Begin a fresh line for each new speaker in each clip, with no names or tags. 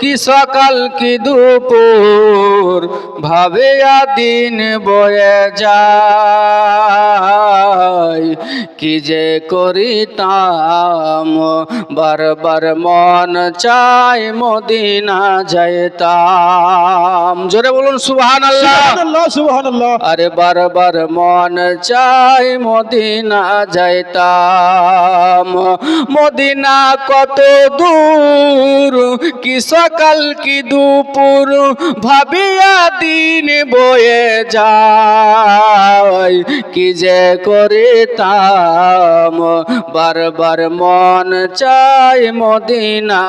কি সকাল কি দুপুর ভাবে দিন বয়ে যায়। কি যে করিতাম? বারবার মন চাই মদিনা যাইতাম। জোরে বলুন সুবহান আল্লাহ
সুবহানাল্লাহ সুবহানাল্লাহ।
আরে বারবার মন চাই মদিনা যাইতাম। মদিনা কত দূর কি সকাল কি দুপুর ভাবিয়া দিন বয়ে যায়। কি যে করিতাম? বারবার মন চাই মদিনা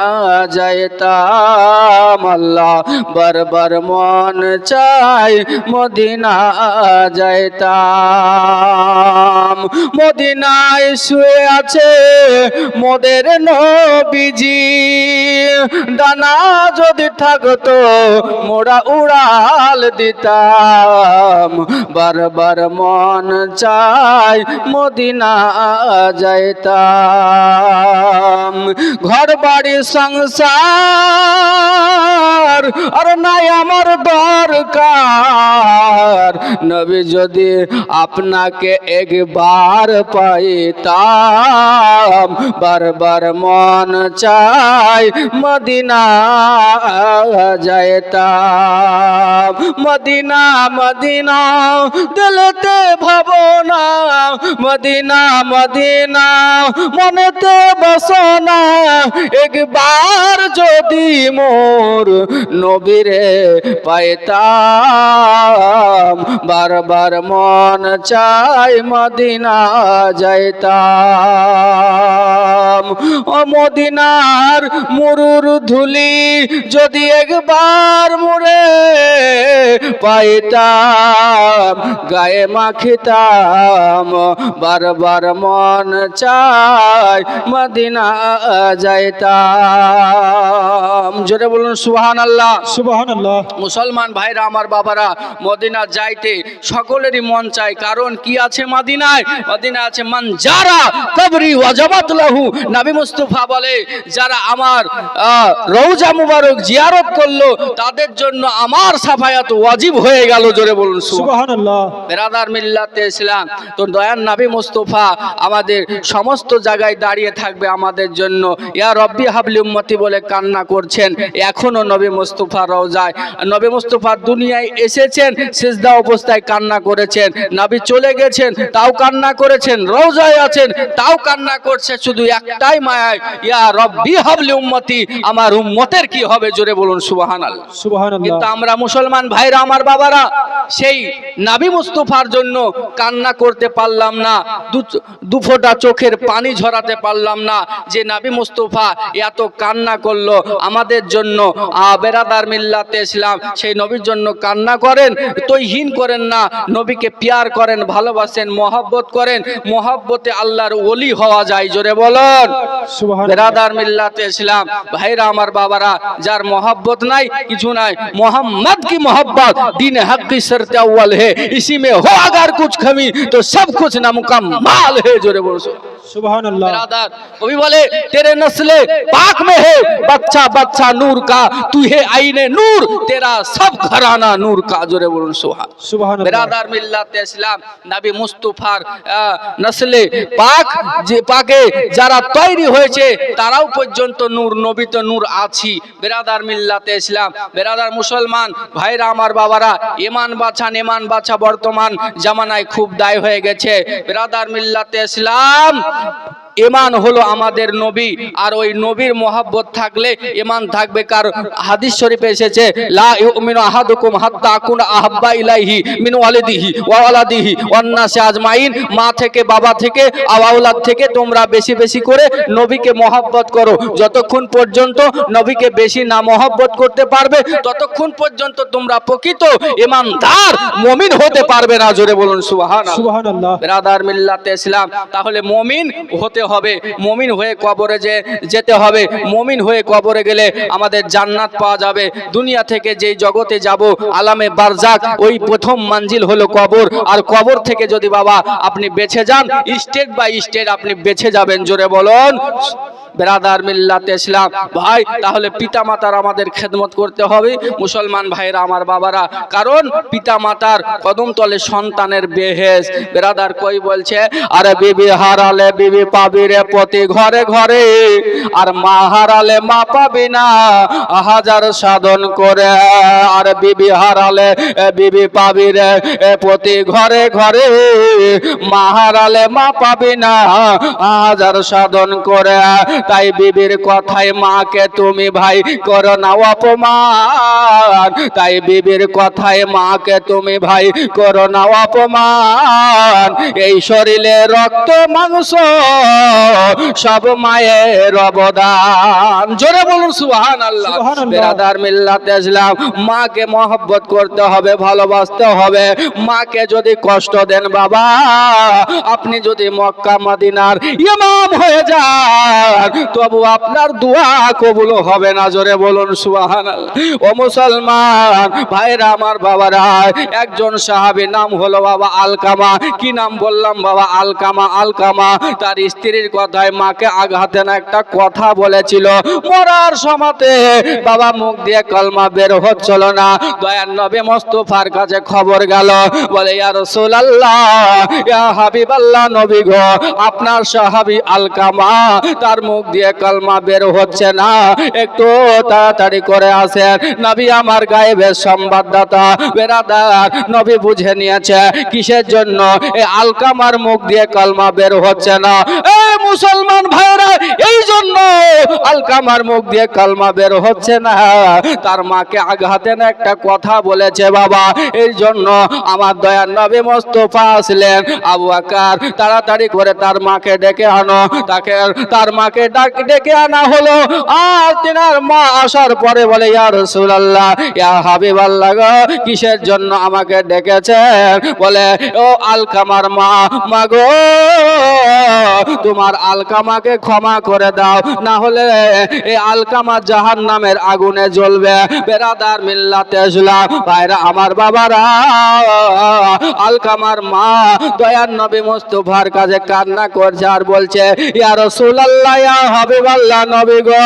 যাইতাম। আল্লাহ, বারবার মন চাই মদিনা যাইতাম। মদিনায় শুয়ে আছে মোদের নবীজি। ডানা যদি থাকতো মোরা উড়াল দিতাম। বারবার মন চাই মদিনা যাইতাম। ঘর বাড়ি সংসার, আর নাই আমার দরকার। নবী যদি আপনাকে একবার পাইতাম, বারবার মন চাই মদিনা যাইতাম। মদিনা মদিনা, দিলতে ভাবনা, মদিনা মদিনা, মনেতে বসনা, একবার যদি মোর নবীরে পাইতাম, বারবার মন চাই মদিনা যাইতাম। ও মদিনার মুরুর ধুলি যদি একবার মুড়ে পাইতাম, গায়ে মাখিতাম, বারবার মন চাই মদিনা যাইতাম। জোরে বলুন সুহান আল্লাহ
সুবহানাল্লাহ।
মুসলমান ভাইরা আমার বাবারা মদিনা যাইতে সকলেরই মন চায়। কারণ কি আছে মদিনায়? মদিনা আছে মান যারা কবরি ওয়াজাবাত লাহু। নবী মুস্তাফা বলে যারা আমার রওজা মুবারক জিয়ারত করল তাদের জন্য আমার সাফায়াত ওয়াজিব হয়ে গেল। জোরে বলুন সুবহান
সুবহানাল্লাহ।
বেরাদার মিল্লাতে ইসলাম তো দয়ান নাবি মুস্তফা আমাদের সমস্ত জায়গায় দাঁড়িয়ে থাকবে আমাদের জন্য। ইয়া রব্বি হাবলি উম্মতি বলে কান্না করছেন। এখনও নবী মুস্তফা রওজায়। নবী মুস্তফা দুনিয়ায় এসেছেন সেজদা অবস্থায় কান্না করেছেন। নবী চলে গেছেন তাও কান্না করেছেন রওজায় আছেন তাও কান্না করছে। শুধু একটাই মায়ায় ইয়া রব্বি হাবলি উম্মতি আমার উম্মতের কি হবে? জোরে বলুন সুবহানাল্লাহ।
সুবহানাল্লাহ।
কিন্তু আমরা মুসলমান ভাইরা আমার বাবারা সেই নাবি মুস্তফার জন্য কান্না করতে পারলাম না। দু- দুফোটা চোখের পানি ঝরাতে পারলাম না। যে নাবি মুস্তফা এত কান্না করল আমাদের জন্য বেরাদার মিল্লাতে ইসলাম সেই নবীর জন্য কান্না করেন তৈহীন করেন না নবীকে পিয়ার করেন ভালোবাসেন মহাব্বত করেন মহাব্বতে আল্লাহর ওলি হওয়া যায় জোরে বলেন। বেরাদার মিল্লাতে ইসলাম ভাইরা আমার বাবারা যার মহাব্বত নাই কিছু নাই মোহাম্মদ কি মহাব্বত? দিন হাকি কি সরতে হে ইসি মে হো আগার কুছ খামি তো সব কুছ না মুকাম্মল কামাল
জোরে
বলছো। कभी बोले तेरे नस्ले पाक में है बच्चा बच्चा नूर का तू है आईने नूर तेरा सब घराना नूर का जोरे बोलो सुहा
সুবহানাল্লাহ
বেরাদার মিল্লাতে ইসলাম নবী মুস্তাফার আহ, নসলে পাক যে পাকে যারা তৈরি হয়েছে তারাও পর্যন্ত নূর নবী তো নূর আছি বেরাদার মিল্লাতে ইসলাম বেরাদার মুসলমান ভাইরা আমার বাবারা ইমান বাছান ইমান বাছা বর্তমান জামানায় খুব দায় হয়ে গেছে বেরাদার মিল্লাতে ইসলাম love. love. ইমান হলো আমাদের নবী। আর ওই নবীর মোহাব্বত থাকলে ইমান থাকবে কার? হাদিস শরীফে এসেছে লা ইউমিনু আহাদুকুম হাত্তা আকুনা আহাব্বা ইলাইহি মিন ওয়ালিদিহি ওয়া ওয়ালাদিহি ওয়ান নাসি আজমাইন। মা থেকে বাবা থেকে আওলাদ থেকে তোমরা বেশি বেশি করে নবীকে মোহাব্বত করো। যতক্ষণ পর্যন্ত নবীকে বেশি না মোহাব্বত করতে পারবে ততক্ষণ পর্যন্ত তোমরা প্রকৃত ইমানদার মুমিন হতে পারবে না। জোরে বলুন সুবহানাল্লাহ।
সুবহানাল্লাহ।
বেরাদার মিল্লাতে ইসলাম তাহলে মমিন হতে হবে। মমিন হয়ে কবরে যে যেতে হবে। মমিন হয়ে কবরে গেলে আমাদের জান্নাত পাওয়া যাবে। দুনিয়া থেকে যেই জগতে যাব, আলামে বারজাক, ওই প্রথম মঞ্জিল হলো কবর। আর কবর থেকে যদি বাবা আপনি বেছে যান, স্টেট বাই স্টেট আপনি বেছে যাবেন, জোরে বলুন। বেরাদার মিল্লাতে ইসলাম, ভাই, তাহলে পিতা মাতার আমাদের খেদমত করতে হবে। মুসলমান ভাইরা আমার বাবারা, কারণ পিতা মাতার কদম তলে সন্তানের বেহেস বেরাদার কই বলছে, আরে বিবি হারালে বিবি পাবি রে প্রতি ঘরে ঘরে, আর মা হারালে মা পাবি না হাজার সাধন করে, আর বিবি হারালে বিবি পাবি রে, এ প্রতি ঘরে ঘরে মা হারালে মা পাবি না হাজার সাধন করে। তাই বিবির কথায়, মাকে তুমি ভাই করো না অপমান। তাই বিবির কথায়, মাকে তুমি ভাই করো না অপমান। এই শরীরে রক্ত, মাংস সব মায়ের অবদান। জোরে বলুন সুহান আল্লাহ। বেরাদার মিল্লাতে ইসলাম মাকে মহব্বত করতে হবে ভালোবাসতে হবে। মাকে যদি কষ্ট দেন বাবা আপনি যদি মক্কা, মদিনার ইমাম হয়ে যান, তবু আপনার দোয়া কবুল হবে না। জোরে বলুন সুবহান ও মুসলমান, ভাইরা আমার বাবারা, একজন সাহাবী নাম হলো বাবা আলকামা। কি নাম বললাম বাবা আলকামা? আলকামা তার স্ত্রীর কথায় মাকে আঘাতে না একটা কথা বলেছিল। মরার সমাতে বাবা মুখ দিয়ে কলমা বের হচ্ছিল না। দয়ার নবী মোস্তফার কাছে খবর গেল। বলে, ইয়া রাসূলুল্লাহ, ইয়া হাবিবাল্লাহ নবী গো, আপনার সাহাবী আলকামা, তার মুখ দিয়ে কলমা বের হচ্ছে না। একটু তাড়াতাড়ি করে আসেন। নবী আমার গায়েবের সংবাদদাতা, বেরাদার, নবী বুঝে নিয়েছে, কিসের জন্য? এই আলকামার মুখ দিয়ে কলমা বের হচ্ছে না। এই মুসলমান ভাইরা এই জন্য আলকামার মুখ দিয়ে কলমা বের হচ্ছে না। তার মাকে আঘাতে না একটা কথা বলেছে বাবা। এই জন্য আমার দয়ার নবী মোস্তফা আসলেন। আবু আকার তাড়াতাড়ি করে তার মাকে ডেকে আনো। তাকে তার মাকে ডাক আনা হলো। আর তিনার মা আসার পরে বলে, ইয়া রাসূলুল্লাহ, ইয়া হাবিবাল্লাহ গো, কিসের জন্য আমাকে ডেকেছেন? বলে, ও আলকামার মা মাগো তোমার আলকামাকে ক্ষমা করে দাও। না হলে এই আলকামা জাহান নামের আগুনে জ্বলবে। বেরাদার মিল্লাতে আসলাম ভাইরা আমার বাবারা, আলকামার মা, দয়ার নবী মুস্তফার কাছে কান্না করছে আর বলছে, ইয়া রাসূলুল্লাহ, ইয়া হাবিবাল্লাহ, নবী গো,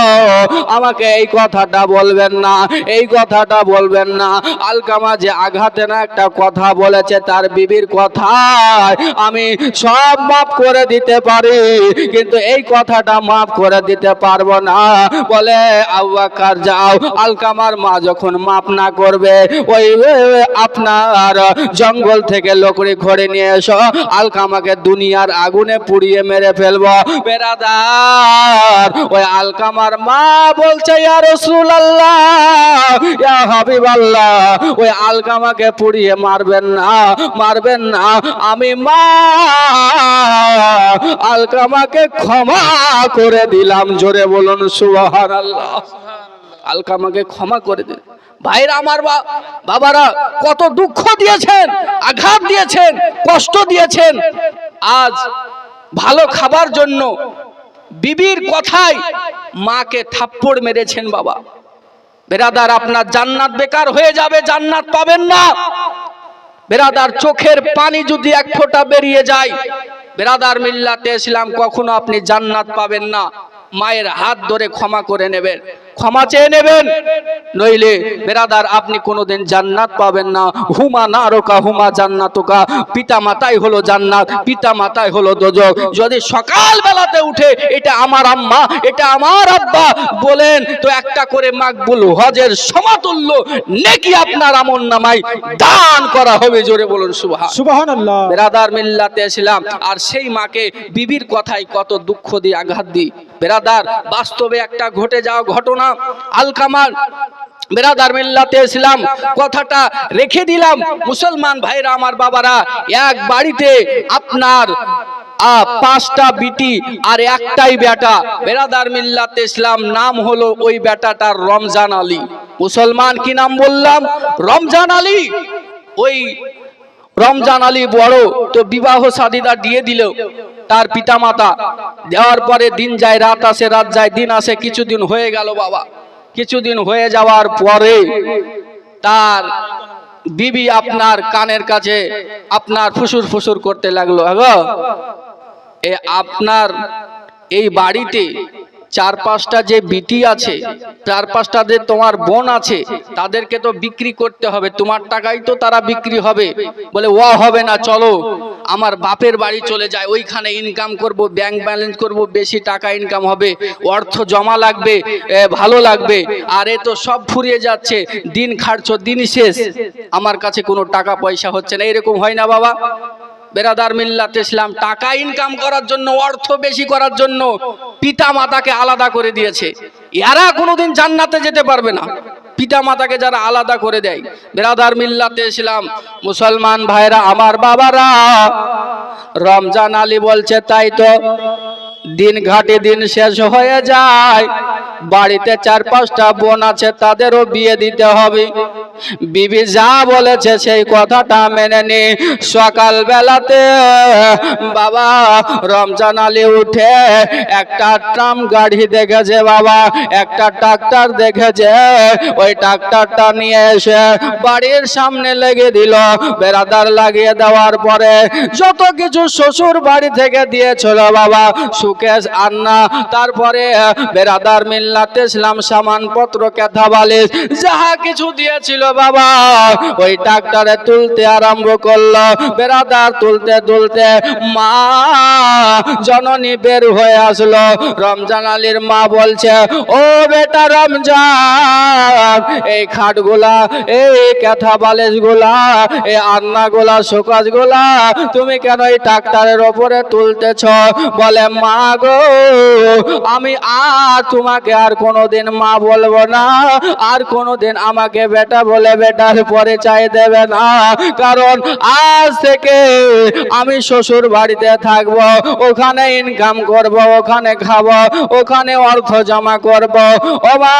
আমাকে এই কথাটা বলবেন না, এই কথাটা বলবেন না। আলকামা যে আঘাতে না একটা কথা বলেছে, তার বিবির কথায় আমি সব মাফ করে দিতে পারি, কিন্তু এই কথাটা মাফ করে দিতে পারব না। বলে আব্বাকার যাও। আলকামার মা যখন মাফ না করবে, ওই আপনার জঙ্গল থেকে লোকড়ি ঘরে নিয়ে এসো। আলকামাকে দুনিয়ার আগুনে পুড়িয়ে মেরে ফেলব। বেরাদার, ওই আলকামার মা বলছে, ইয়া রাসূলুল্লাহ, ইয়া হাবিবাল্লাহ, ওই আলকামাকে পুড়িয়ে মারবেন না মারবেন না। আমি মা, আলকামাকে ক্ষমা করে দিলাম। জোরে বলুন, সুবহানাল্লাহ। আলকামাকে ক্ষমা করে দিন। ভাইরা আমার বাবারা, কত দুঃখ দিয়েছেন, আঘাত দিয়েছেন, কষ্ট দিয়েছেন। আজ ভালো খাবার জন্য বিবির কথায় মাকে থাপ্পড় মেরেছেন বাবা। বেরাদার, আপনার জান্নাত বেকার হয়ে যাবে, জান্নাত পাবেন না। বেরাদার, চোখের পানি যদি এক ফোঁটা বেরিয়ে যায়, বেরাদার মিল্লাতে ইসলাম কখনো আপনি জান্নাত পাবেন না। মায়ের হাত ধরে ক্ষমা করে নেবেন। ক্ষমা চেয়ে নেবেন। নইলে বেরাদার আপনি কোনোদিন জান্নাত পাবেন না। হুমা না রোকা হুমা জান্নাতোকা। পিতা মাতাই হলো জান্নাত পিতা মাতাই হলো দোজক। যদি সকাল বেলাতে উঠে এটা আমার আম্মা এটা আমার আব্বা বলেন তো একটা করে মাকবুল হজের সমাতুল্য নেকি আপনার আমল নামাই দান করা হবে জোরে বলুন সুবহান।
সুবহানাল্লাহ।
বেরাদার মিল্লাতে ছিলাম আর সেই মাকে বিবির কথাই কত দুঃখ দিয়ে আঘাত দিই। বেরাদার বাস্তবে একটা ঘটে যাওয়া ঘটনা আলকামার বেরাদার মিল্লাতে ইসলাম কথাটা রেখে দিলাম। মুসলমান ভাইরা, আমার বাবারা, এক বাড়িতে আপনার পাঁচটা বিটি আর একটাই বেটা। বেরাদার মিল্লাতে ইসলাম নাম হলো ওই বেটাটার রমজান আলী। মুসলমান কি নাম বললাম? রমজান আলী। ওই রমজান আলী বড়, তো বিবাহ সাদিদা দিয়ে দিল। তার পিতামাতা দেওয়ার পরে দিন যায়, রাত আসে, রাত যায়, দিন আসে, কিছুদিন হয়ে গেল বাবা কিছুদিন হয়ে যাওয়ার পরে তার বিবি আপনার কানের কাছে আপনার ফুসুর ফুসুর করতে লাগল হ্যাঁ? এ আপনার এই বাড়িতে চার পাঁচটা যে বিটি আছে চার পাঁচটা যে তোমার বোন আছে, তাদেরকে তো বিক্রি করতে হবে, তোমার টাকাই তো তারা বিক্রি হবে। বলে ও হবে না, চলো, আমার বাপের বাড়ি চলে যায়, ওইখানে ইনকাম করব ব্যাংক ব্যালেন্স করব, বেশি টাকা ইনকাম হবে, অর্থ জমা লাগবে ভালো লাগবে, আর এ তো সব ফুরিয়ে যাচ্ছে, দিন খাটছো দিন শেষ, আমার কাছে কোনো টাকা পয়সা হচ্ছে না। এরকম হয় না বাবা। বেরাদার মিল্লাত ইসলাম, টাকা ইনকাম করার জন্য, অর্থ বেশি করার জন্য পিতা মাতাকে আলাদা করে দিয়েছে। এরা কোনোদিন জান্নাতে যেতে পারবে না। পিতা মাতাকে যারা আলাদা করে দেয়। বেরাদার মিল্লাতে ইসলাম, মুসলমান ভাইরা, আমার বাবারা, রমজান আলী বলছে, তাই তো দিন ঘাটে দিন শেষ হয়ে যায়। বাড়িতে চার পাঁচটা বোন আছে, তাদেরও বিয়ে দিতে হবে। বিবি যা বলেছে সেই কথাটা মেনে নি। সকাল বেলাতে বাবা রমজান আলী উঠে একটা ট্রাম গাড়ি দেখেছে বাবা, একটা ট্রাক্টর দেখেছে। ওই ট্রাক্টরটা নিয়ে এসে বাড়ির সামনে লেগে দিল। বেড়াদার লাগিয়ে দেওয়ার পরে যত কিছু শ্বশুর বাড়ি থেকে দিয়েছিল বাবা সুকেশ আন্না, তারপরে বেরাদার মিল্লাতে ইসলাম সামানপত্র কেথা যাহা কিছু দিয়েছিল বাবা, ওই ডাক্তারে তুলতে আরম্ভ করল, বেরাদার তুলতে তুলতে মা জননী বের হয়ে আসলো, রমজান আলীর মা বলছে, ও বেটা রমজান, এই খাটগুলা, এই বালিশগুলা, এই আন্না গুলা শোকাজগুলা তুমি কেন এই ডাক্তারের ওপরে তুলতেছ? বলে, মা গো আমি আর তোমাকে আর কোনোদিন মা বলব না, আর কোনোদিন আমাকে বেটা বলে বেটার পরে চাই দেবে না। কারণ আজ থেকে আমি শ্বশুর বাড়িতে থাকব, ওখানে ইনকাম করব, ওখানে খাব, ওখানে অর্থ জমা করব। ও মা,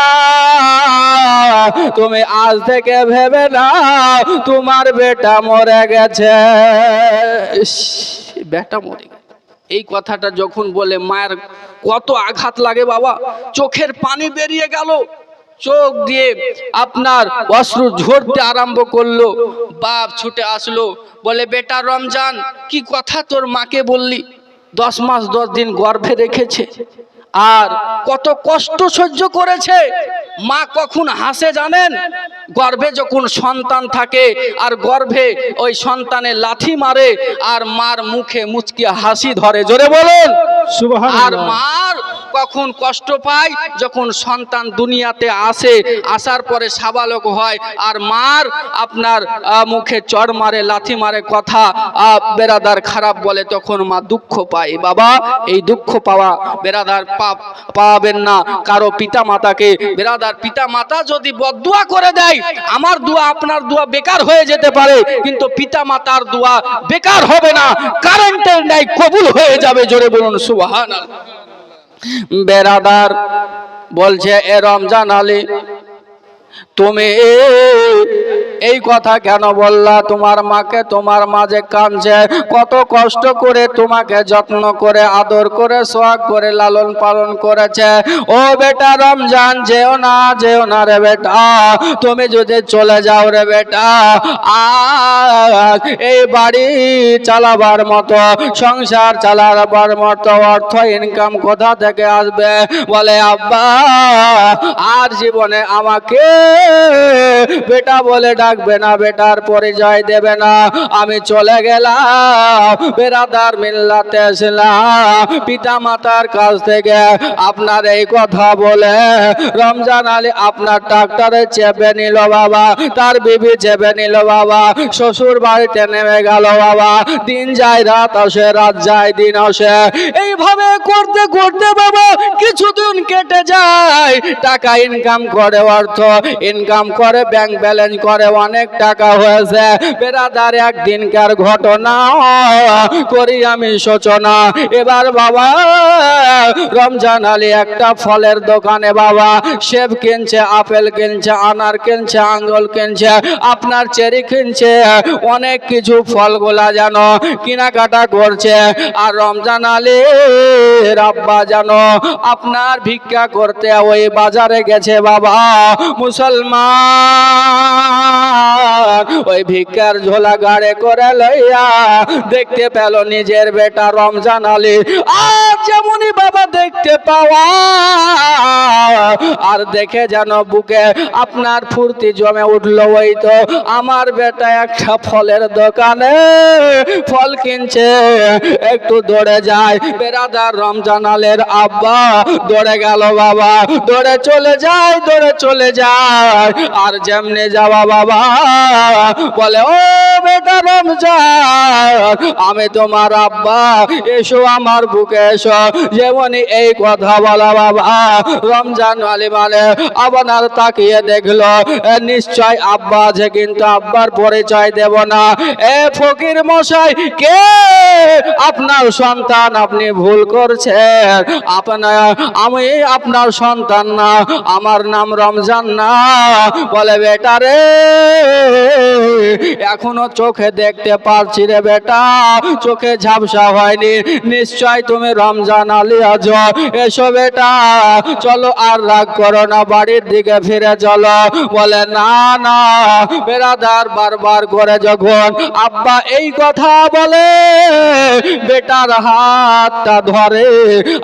তুমি আজ থেকে ভেবে না তোমার বেটা মরে গেছে। বেটা মরে গেছে। এই কথাটা যখন বলে, মায়ের কত আঘাত লাগে বাবা, চোখের পানি বেরিয়ে গেল। চোখ দিয়ে আপনার অশ্রু ঝরতে আরম্ভ করল। বাপ ছুটে আসলো, বলে, বেটা রমজান, কি কথা তোর মাকে বললি? দশ মাস দশ দিন গর্ভে রেখেছে। আর কত কষ্ট সহ্য করেছে। মা কখন হাসে জানেন? গর্ভে যখন সন্তান থাকে আর গর্ভে ওই সন্তানে লাথি মারে আর মার মুখে মুচকি হাসি ধরে। জোরে বলুন। আর মার কখন কষ্ট পায়? যখন সন্তান দুনিয়াতে আসে, আসার পরে সাবালক হয় আর মার আপনার মুখে চড় মারে, লাথি মারে কথা বেরাদার খারাপ বলে, তখন মা দুঃখ পায়। বাবা, এই দুঃখ পাওয়া বেরাদার পাপ, পাবেন না। কারও পিতা মাতাকে বেরাদার পিতা মাতা যদি বদুয়া করে দেয়, আমার দোয়া আপনার দোয়া বেকার হয়ে যেতে পারে, কিন্তু পিতা মাতার দোয়া বেকার হবে না। কারেন্টের ন্যায় কবুল হয়ে যাবে, জোরে বলুন সুবহান বেরাদার বলছে এ রমজান আলী তুমি এই কথা কেন বললা? তোমার মাকে তোমার মাঝে কাঁদছে। কত কষ্ট করে তোমাকে যত্ন করে, আদর করে সোহাগ করে, লালন পালন করেছে। ও বেটা রমজান, যেও না যেও না রে বেটা। তুমি যদি চলে যাও রে বেটা, আজ এই বাড়ি চালাবার মতো, সংসার চালাবার মতো অর্থ ইনকাম কোথা থেকে আসবে? বলে, আব্বা, আর জীবনে আমাকে বেটা বলে ডাকবে না, বেটার পরিচয় দেবে না। আমি চলে গেলাম, বেরাদার মিল্লাতে পিতা মাতার কাছ থেকে আপনার এই কথা বলে রমজান আলী আপনার ডাক্তারে চেপে নিল বাবা, তার বিবি চেপে নিল বাবা, শ্বশুর বাড়িতে নেমে গেল বাবা। দিন যায়, রাত আসে, রাত যায়, দিন আসে। এইভাবে করতে করতে বাবা, কিছুদিন কেটে যায়। টাকা ইনকাম করে অর্থ ইনকাম করে ব্যাংক ব্যালেন্স করে, অনেক টাকা হয়েছে। বেরাদার, একদিনকার ঘটনা। করি আমি সূচনা। এবার বাবা, রমজান আলী একটা ফলের দোকানে বাবা, সেব কিনছে, আপেল কিনছে, আনার কিনছে আঙ্গুল কিনছে, আপনার চেরি কিনছে, অনেক কিছু ফলগুলা যেন কেনাকাটা করছে। আর রমজান আলী, রাব্বা যেন আপনার ভিক্ষা করতে ওই বাজারে গেছে বাবা, মুসলমান ওই ভিক্ষার ঝোলা গাড়ে করে লইয়া দেখতে পেল নিজের বেটা রমজান আলী। আর যেমনই বাবা দেখতে পাওয়া, আর দেখে যেন বুকে আপনার ফুর্তি জমে উঠল ওই তো আমার বেটা একটা ফলের দোকানে ফল কিনছে। একটু দৌড়ে যায়। বেরাদার রমজান আলের আব্বা দৌড়ে গেল বাবা। দৌড়ে চলে যায়, দৌড়ে চলে যায়। আর যেমনে যাওয়া বাবা বলে, ও বেটা রমজান, আমি তোমার আব্বা, এসো আমার বুকে, এসো। যেমনই এই কথা বলা বাবা, রমজান আলী মানে আপনার তাকিয়ে দেখল নিশ্চয় আব্বা আছে কিন্তু আব্বার পরিচয় দেব না। এ ফকির মশাই, কে? আপনার সন্তান আপনি ভুল করছেন। আপনার আমি আপনার সন্তান না, আমার নাম রমজান না। বলে, বেটা রে, এখনও চোখে দেখতে পারছি রে বেটা, চোখে ঝাপসা হয়নি। নিশ্চয় তুমি রমজান আলী আজ, এসো বেটা, চলো আর রাগ করো না, বাড়ির দিকে ফিরে চলো বলে, না না, বেরাদার বারবার করে যখন আব্বা এই কথা বলে, বেটার হাতটা ধরে,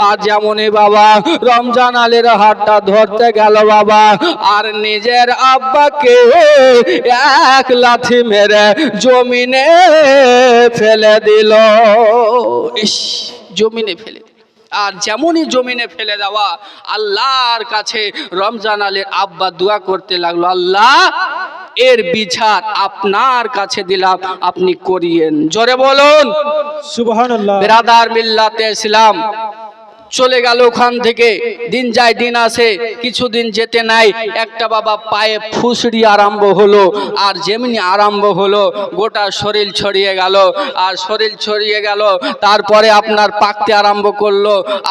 আর যেমনই বাবা, রমজান আলীর হাতটা ধরতে গেল বাবা, আর নিজের আব্বাকে এক লাথি মেরে জমিনে ফেলে দিল ইস, জমিনে ফেলে। আর যেমনই জমিনে ফেলে দেওয়া আল্লাহর কাছে রমজান আলীর আব্বা দোয়া করতে লাগল আল্লাহ এর বিচার আপনার কাছে দিলাম আপনি করিয়েন। জোরে বলুন।
সুবহানাল্লাহ।
বিরাদার মিল্লাতে ইসলাম। চলে গেল ওখান থেকে। দিন যায়, দিন আসে, কিছুদিন যেতে নাই। একটা বাবা পায়ে ফুসড়ি আরম্ভ হলো আর যেমনি আরম্ভ হলো, গোটা শরীর ছড়িয়ে গেল। আর শরীর ছড়িয়ে গেল, তারপরে আপনার পাকতে আরম্ভ করল।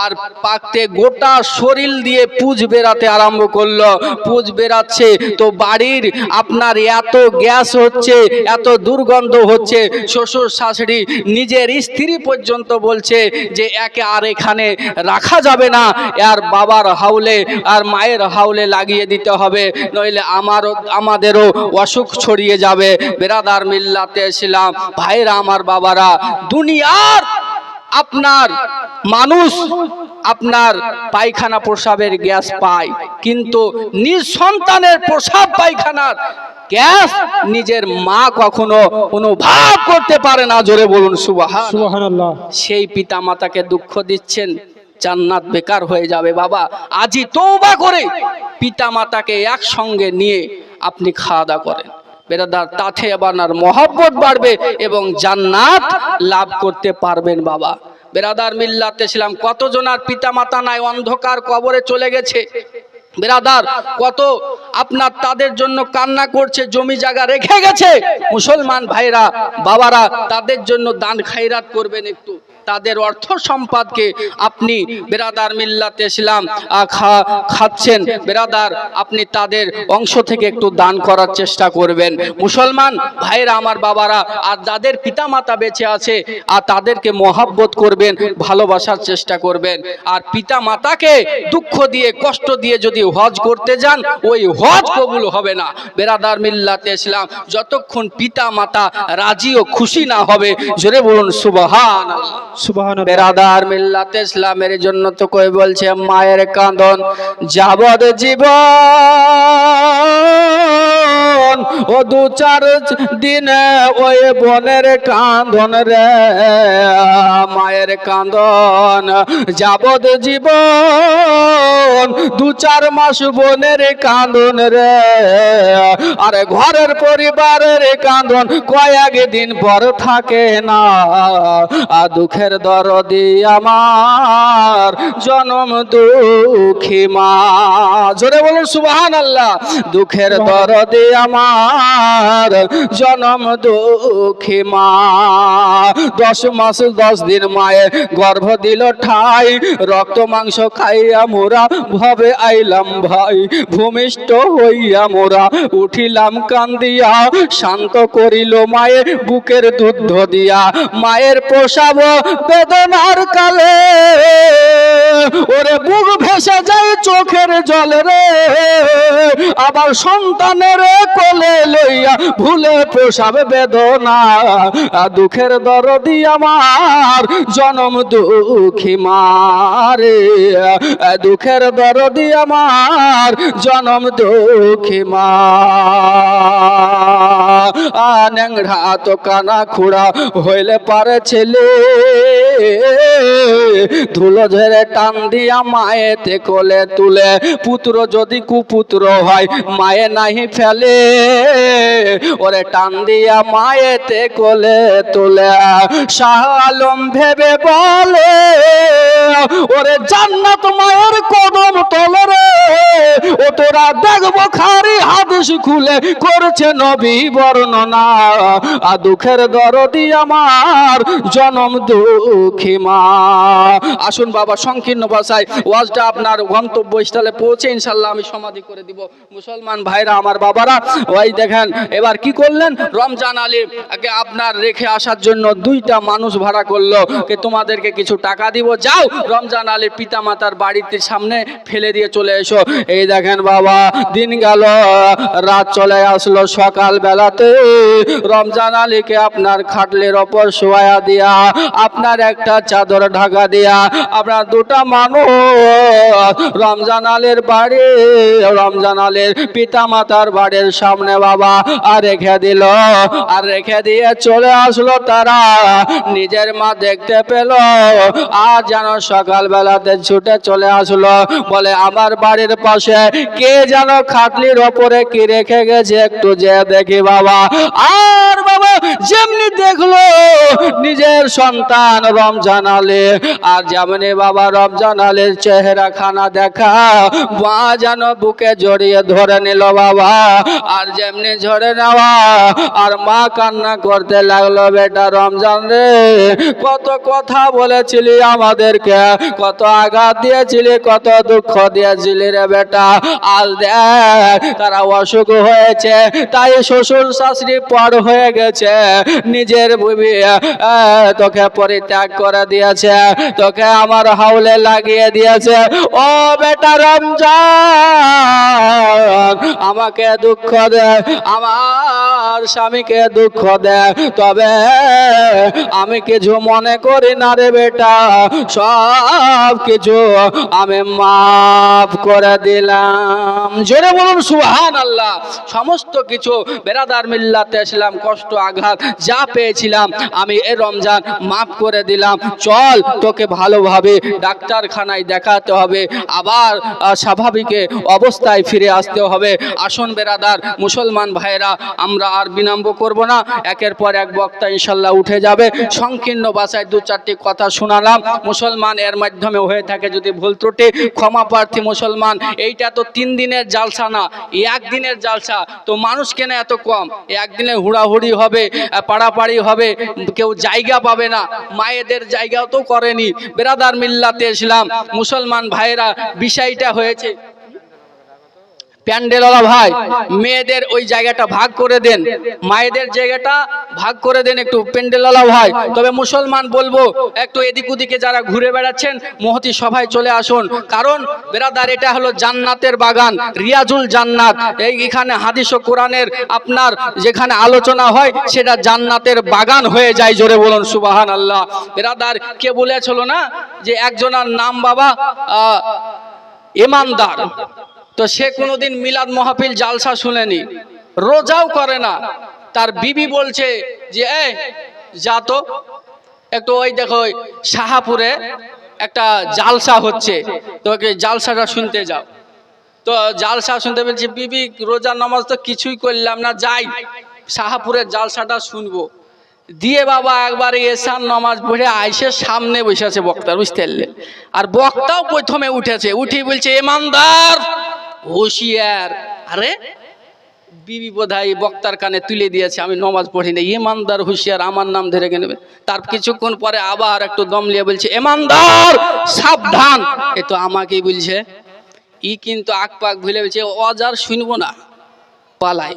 আর পাকতে গোটা শরীর দিয়ে পুজ বেরাতে আরম্ভ করল। পুজ বেরাচ্ছে তো বাড়ির আপনার এত গ্যাস হচ্ছে, এত দুর্গন্ধ হচ্ছে। শ্বশুর শাশুড়ি নিজের স্ত্রী পর্যন্ত বলছে যে, একে আর এখানে রাখা যাবে না। আর বাবার হাউলে আর মায়ের হাউলে লাগিয়ে দিতে হবে নইলে আমারও আমাদেরও অসুখ ছড়িয়ে যাবে। বেরাদার মিল্লাতে এসেছিলাম ভাইরা আমার বাবারা দুনিয়ার আপনার মানুষ আপনার পায়খানা প্রসাবের গ্যাস পায় কিন্তু নিজ সন্তানের প্রসাব পায়খানার গ্যাস নিজের মা কখনো অনুভব করতে পারে না। জোরে বলুন সুবাহ
সুবহানাল্লাহ।
সেই পিতা মাতাকে দুঃখ দিচ্ছেন জান্নাত বেকার হয়ে যাবে, বাবা। আজই তৌবা করে পিতা মাতাকে একসঙ্গে নিয়ে আপনি খাওয়া দাওয়া করেন। বেরাদার তাতে আপনার মহব্বত বাড়বে এবং জান্নাত লাভ করতে পারবেন, বাবা। বেরাদার মিল্লাতে ছিলাম কতজনার পিতা মাতা নাই, অন্ধকার কবরে চলে গেছে। বেরাদার, কত আপনার তাদের জন্য কান্না করছে, জমি জায়গা রেখে গেছে। মুসলমান ভাইরা, বাবারা, তাদের জন্য দান খাইরাত করবেন একটু। তাদের অর্থ সম্পাদকে আপনি বেরাদার মিল্লাতে ইসলাম খা- খাচ্ছেন। বেরাদার, আপনি তাদের অংশ থেকে একটু দান করার চেষ্টা করবেন। মুসলমান ভাইরা আমার বাবারা, আর যাদের পিতামাতা বেঁচে আছে আর তাদেরকে মহাব্বত করবেন, ভালোবাসার চেষ্টা করবেন। আর পিতা মাতাকে দুঃখ দিয়ে, কষ্ট দিয়ে যদি হজ করতে যান, ওই হজ কবুল হবে না। বেরাদার মিল্লাতে ইসলাম যতক্ষণ পিতা মাতা রাজি ও খুশি না হবে, জোরে বলুন সুবহান
সুবহানাল্লাহ।
বেরাদার মিল্লাতে ইসলামের জন্য তো কই বলছে, মায়ের কাঁদন যাবদ জীবন, ও দু চার দিনে ওই বনের কাঁদন রে, মায়ের কাঁদন যাবদ জীবন, দু চার মাস বনের কাঁদন রে, আরে ঘরের পরিবারের কাঁদন কয়েক দিন পর থাকে না, আর দুঃখের দরদি আমার, জনম দুঃখী মা। জোরে বলুন সুবাহান আল্লাহ দুঃখের দরদি আমার, জনম দুঃখী মা। দশ মাস, দশ দিন মায়ের গর্ভ দিল ঠাই, রক্ত, মাংস খাইয়া মোরা ভবে আইলাম ভাই। ভূমিষ্ঠ হইয়া মোরা উঠিলাম কান্দিয়া, শান্ত করিল মায়ের বুকের দুধ দিয়া। মায়ের প্রসাব বেদনার কালে, ওরে বুক ভেসে যায় চোখের জল রে। আবার সন্তানের কোলে লইয়া ভুলে প্রসাব বেদনা, দুঃখের দরদি আমার, জনম দুঃখী মারে দুঃখের দরদি আমার, জনম দুঃখী মা। ন্যাংরা তো কানা খুড়া হইলে পারে ছেলে। ধুলো ঝেড়ে টান দিয়া মায়েতে কোলে তুলে, পুত্র যদি কুপুত্র হয়, মায়ে নাহি ফেলে। ওরে টান দিয়া মায়েতে কোলে তুলে শাহ ভেবে বলে, ওরে জান্নাত মায়ের কদম তলে রে। ও তোরা দেখব খারি হাদিস খুলে করছে নবী বর্ণনা। আ দুঃখের দরদি আমার জনম মা। আসুন বাবা, সংকীর্ণ ভাষায় ওয়াজটা আপনার গন্তব্য স্থলে পৌঁছে ইনশাল্লাহ আমি সমাধি করে দিব। মুসলমান ভাইরা, আমার বাবারা ওই দেখেন, এবার কি করলেন? রমজান আলী আপনার রেখে আসার জন্য দুইটা মানুষ ভাড়া করল, কে তোমাদেরকে কিছু টাকা দিব, যাও, রমজান আলীর পিতা মাতার বাড়িতে সামনে ফেলে দিয়ে চলে এসো। এই দেখেন বাবা, দিন গেল, রাত চলে আসলো সকাল বেলাতে রমজান আলীকে আপনার খাটলের ওপর শোয়া দিয়া আপনার একটা চাদর ঢাকা দিয়া আপনার দুটা মানুষ রমজান আলীর বাড়ি, রমজান আলীর পিতা মাতার বাড়ির সামনে বাবা, আর রেখে দিল, আর রেখে দিয়ে চলে আসলো তারা। নিজের মা দেখতে পেল আর যেন সকাল বেলাতে ছুটে চলে আসলো। বলে, আমার বাড়ির পাশে কে যেন খাটলির ওপরে কি রেখে গেছে একটু যে দেখি বাবা। আর বাবা যেমনি দেখল নিজের সন্তান রমজান আলী, আর যেমনি বাবা রমজান আলীর চেহারা খানা দেখা, মা যেন বুকে জড়িয়ে ধরে নিল বাবা, আর যেমনি ঝরে নেওয়া, আর মা কান্না করতে লাগল, বেটা রমজান রে, কত কথা বলেছিলি আমাদেরকে, কত আঘাত দিয়েছিলি, কত দুঃখ দিয়েছিলি রে বেটা, আজ দেখ, তারা অসুখ হয়েছে, তাই শ্বশুর শাশুড়ি পর হয়ে গেছে নিজের তোকে পরিত্যাগ করে দিয়েছে, তোকে আমার হাউলে লাগিয়ে দিয়েছে। ও বেটা রমজান, আমাকে দুঃখ দে, আমার স্বামীকে দুঃখ দে, তবে আমি কিছু মনে করি না রে বেটা, সব কিছু আমি মাফ করে দিলাম। জোরে বলুন সুহান আল্লাহ সমস্ত কিছু বেরাদার মিল্লাতে ছিলাম কষ্ট আঘাত যা পেয়েছিলাম, আমি এ রমজান মাফ করে দিলাম। চল, তোকে ভালোভাবে ডাক্তারখানায় দেখাতে হবে। আবার স্বাভাবিক অবস্থায় ফিরে আসতে হবে। আসন বেরাদার, মুসলমান ভাইয়েরা, আমরা আর বিলম্ব করব না। একের পর এক বক্তা ইনশাল্লাহ উঠে যাবে। সংকীর্ণ ভাষায় দু চারটি কথা শোনালাম। মুসলমান এর মাধ্যমে হয়ে থাকে যদি ভুল ত্রুটি, ক্ষমা প্রার্থী মুসলমান। এইটা তো তিন দিনের জালসা না, একদিনের জালসা। তো মানুষ কেন এত কম? একদিনে হুড়াহুড়ি হবে পাড়াপাড়ি হবে, কেউ জায়গা পাবে না। মায়েদের জায়গাও তো করেনি। বেরাদার মিল্লাতে এসলাম। মুসলমান ভাইয়েরা বিষয়টা হয়েছে। প্যান্ডেলওয়ালা ভাই মেয়েদের ওই জায়গাটা ভাগ করে দেন। মায়েদের জায়গাটা ভাগ করে দেন একটু প্যান্ডেলওয়ালা ভাই। তবে মুসলমান বলব একটু এদিক ওদিকে যারা ঘুরে বেড়াচ্ছেন মহতি সভায় চলে আসুন। কারণ বেরাদার এটা হলো জান্নাতের বাগান রিয়াজুল জান্নাত। এই এখানে হাদিস ও কোরআনের আপনার যেখানে আলোচনা হয় সেটা জান্নাতের বাগান হয়ে যায় জোরে বলুন সুবাহান আল্লাহ বেরাদার কে বলেছিল না যে একজনের নাম বাবা ইমানদার। তো সে কোনোদিন মিলাদ মহাফিল জালসা শুনেনি, রোজাও করে না। তার বিবি বলছে যে এ যা তো। একটু ওই দেখো শাহাপুরে একটা জালসা হচ্ছে। তোকে জালসাটা শুনতে যাও। তো জালসা শুনতে বলছে, বিবি রোজা নামাজ তো কিছুই করলাম না, যাই, শাহাপুরের জালসাটা শুনব। দিয়ে বাবা একবার এসান নামাজ পড়ে আইসে সামনে বসে আছে বক্তার, বুঝতে আর বক্তাও প্রথমে উঠেছে, উঠে বলছে, ইমানদার হুঁশিয়ার। আরে, বিবি বোধহয় বক্তার কানে তুলে দিয়েছে, আমি নমাজ পড়ি না ইমানদার হুঁশিয়ার, আমার নাম ধরে নেবে। তার কিছুক্ষণ পরে আবার একটু দম নিয়ে বলছে, ইমানদার, সাবধান। এ তো আমাকেই বলছে। ই কিন্তু আক পাক ভুলে বলছে অজার শুনব না। পালাই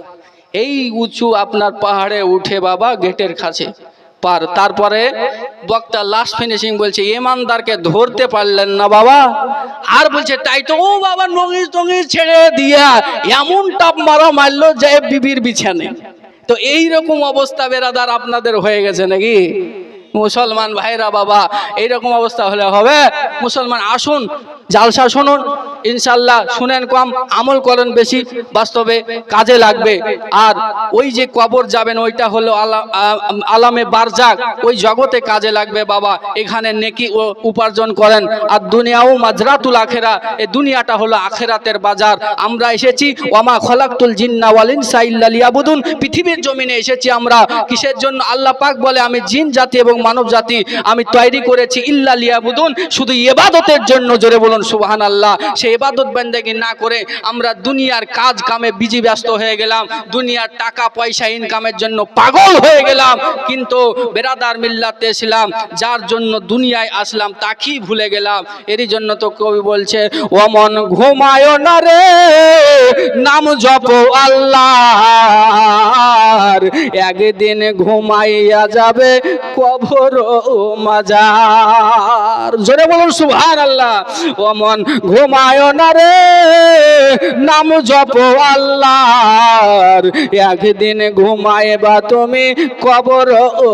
এই উঁচু আপনার পাহাড়ে উঠে বাবা, গেটের কাছে। পার। তারপরে বক্তা লাস্ট ফিনিশিং বলছে, ইমানদারকে ধরতে পারলেন না বাবা। আর বলছে, তাই তো, ও বাবা নঙিস টঙিস ছেড়ে দিয়া এমন টাপ মারা মারলো যে বিবির বিছানে। তো এই রকম অবস্থা বেরাদার আপনাদের হয়ে গেছে নাকি? মুসলমান ভাইরা, বাবা, এইরকম অবস্থা হলে হবে। মুসলমান, আসুন, জালসা শুনুন ইনশাল্লাহ শুনেন কম, আমল করেন বেশি, বাস্তবে কাজে লাগবে। আর ওই যে কবর যাবেন, ওইটা হলো আলামে বারজাক, ওই জগতে কাজে লাগবে, বাবা। এখানে নেকি ও উপার্জন করেন। আর দুনিয়াও মাজরাতুল আখেরা এই দুনিয়াটা হলো আখেরাতের বাজার। আমরা এসেছি, ওমা খলাকতুল জিন্না ওয়াল ইনসা ইল্লা লিয়াবুদুন। পৃথিবীর জমিনে এসেছি আমরা। কিসের জন্য? আল্লাহ পাক বলে, আমি জিন, জাতি এবং মানব জাতি আমি তৈরি করেছি, ইল্লা লিয়াবুদুন, শুধু ইবাদতের জন্য জোরে বলুন সুবাহান আল্লাহ সেই ইবাদত বান্দাগি না করে আমরা দুনিয়ার কাজ কামে বিজি ব্যস্ত হয়ে গেলাম, দুনিয়ার টাকা পয়সা ইনকামের জন্য পাগল হয়ে গেলাম, কিন্তু বেরাদার মিল্লাতে ছিলাম, যার জন্য দুনিয়ায় আসলাম, তাকেই ভুলে গেলাম। এরই জন্য তো কবি বলছে, ওমন ঘুমায় না রে, নাম জপ আল্লাহ একদিন ঘুমাইয়া যাবে কবর ও মাজার। জোরে বলুন আল্লাহ ওমন ঘুমায় না রে, নাম জপ আল্লাহর। একদিন ঘুমাইবা তুমি কবর ও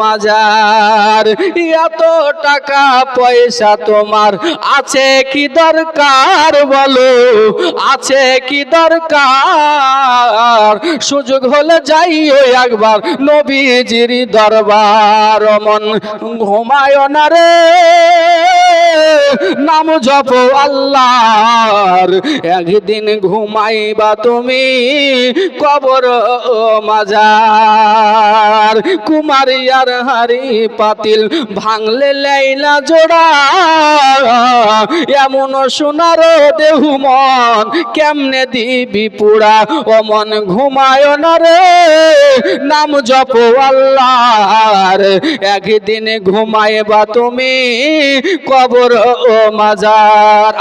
মাজার। এত টাকা পয়সা তোমার আছে কি দরকার বলো? আছে কি দরকার? সুযোগ হলে যাইও একবার নবীজির দরবার। মন ঘুমায় না রে। নাম জপ আল্লাহর। একদিন ঘুমাইবা তুমি কবর মাজার। কুমারিয়ার হারি পাতিল ভাঙলে লাইলা জোড়া। এমন সোনার দেহু মন কেমনে দিবি পুরা? ও মন ঘুমায় না রে। নাম জপ আল্লাহর। একদিন ঘুমাইবা তুমি কবর ও মাজার।